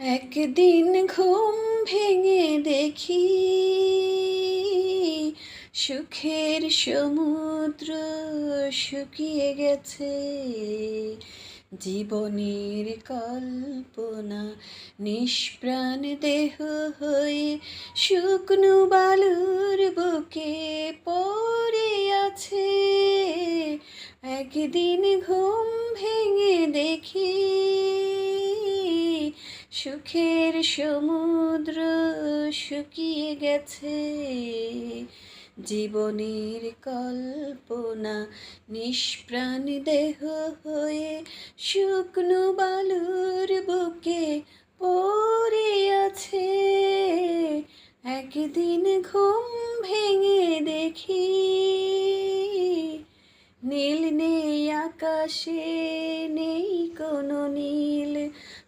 একদিন ঘুম ভেঙে দেখি সুখের সমুদ্র শুকিয়ে গেছে। জীবনের কল্পনা, নিষ্প্রাণ দেহ হয়ে শুকনো বালুর বুকে পড়ে আছে। একদিন ঘুম ভেঙে দেখি সুখের সমুদ্র শুকিয়ে গেছে, জীবনের কল্পনা নিষ্প্রাণ দেহ হয়ে শুকনো বালুর বুকে পড়ে আছে। একদিন ঘুম ভেঙে দেখি নীল নেই, আকাশে নেই কোনো নীল।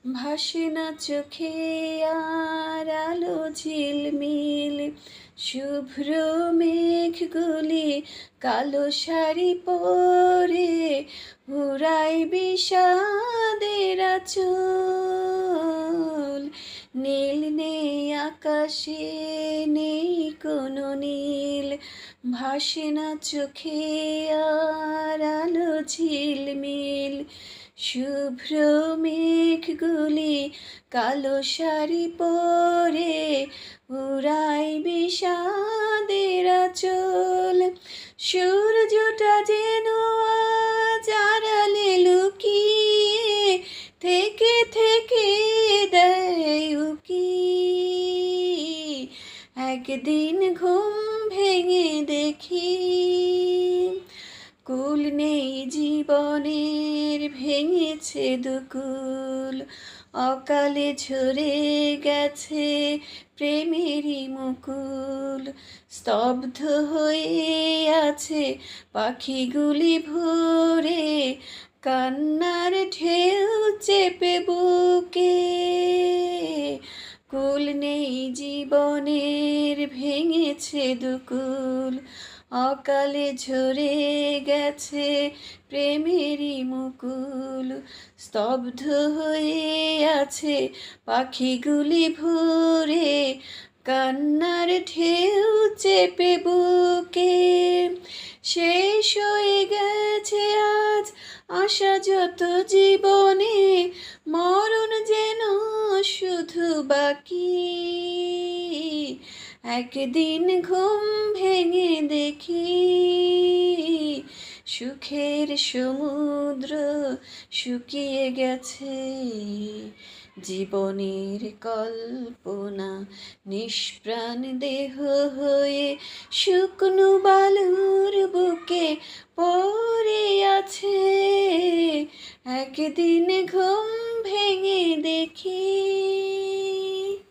ভাসে না চোখে আর আলো ঝিলমিল, শুভ্র মেঘগুলি কালো শাড়ি পরে উড়াই বিষাদের চুল নীল নেই আকাশে, নেই কোনো নীল, ভাসে না চোখে আর আলো ঝিলমিল শুভ্র মেঘগুলি কালো শাড়ি পরে উড়াই বিষাদের চল সূর্যটা যেন আড়ালে লুকিয়ে থেকে থেকে দেয় উকি। একদিন ঘুম ভেঙে দেখি, কুল নেই জীবনের ভেঙেছে দুকুল, অকালে ঝরে গেছে প্রেমেরই মুকুল। স্তব্ধ হয়ে আছে পাখিগুলি ভরে, কান্নার ঢেউ চেপে বুকে। কুল নেই জীবনের, ভেঙেছে দুকুল অকালে ঝরে গেছে প্রেমেরই মুকুল। স্তব্ধ হয়ে আছে পাখিগুলি ভরে। কান্নার ঢেউ চেপে বুকে। শেষ হয়ে গেছে আজ আশা যত জীবনে, মরণ যেন শুধু বাকি। একদিন ঘুম ভেঙে দেখি সুখের সমুদ্র শুকিয়ে গেছে। জীবনের কল্পনা নিষ্প্রাণ দেহ হয়ে শুকনো বালুর বুকে পড়ে আছে। একদিন ঘুম ভেঙে দেখি